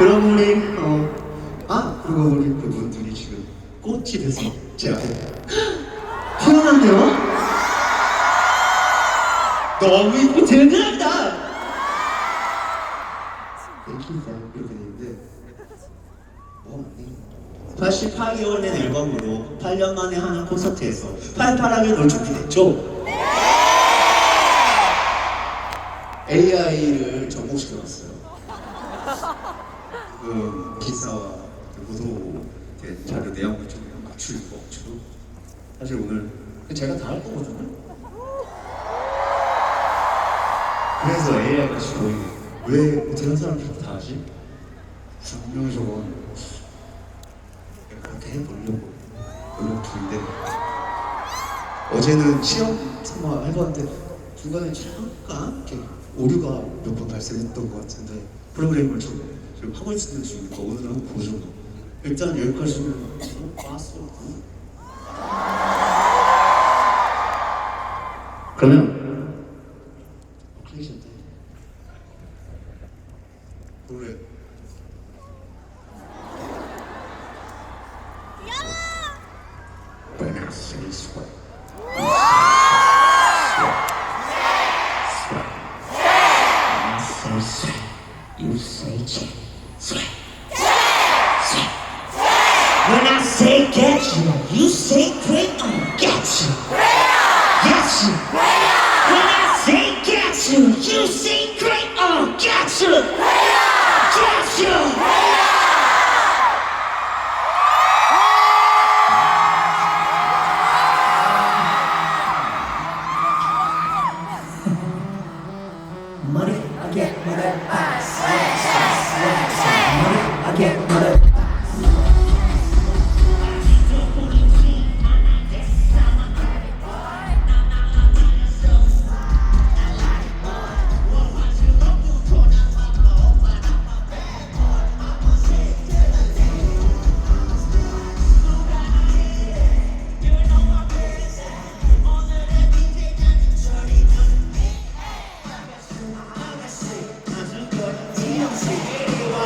그럼 우리 어, 아 그리고 우리 그분들이 지금 꽃이 돼서 제 앞에 태어났네요. 너무 이쁘 대단하다. 땡큐다 이렇게 되는데 뭐 아니. 88개월 된 앨범으로 8년 만에 하는 콘서트에서 팔팔하게 놀 준비 됐죠? AI를 접목시켜놨어요. 그 기사와 그 보도된 자료 내용을 좀 맞추고 맞추고 사실 오늘 제가 다 할 거거든요. 그래서 AI가 지금 왜 어떻게 한 사람들이 다 하지? 분명히 저건 그렇게 해보려고 노력 중인데 어제는 시험 삼아 해봤는데 중간에 잠깐 이렇게 오류가 몇 번 발생했던 것 같은데 프로그램을 좀 지금 하고 있는 중이니까 오늘 한번 보죠 일단 여기까지는 봤어 그러면 클리셰인데 노래. When I say sweat, you say check. Sweat. Sweat. When I say get you, you say great on. Get you. Great. Get you. Great. When I say get you, you say great on. Get you. Great. Get you. Great. money, I get what I say.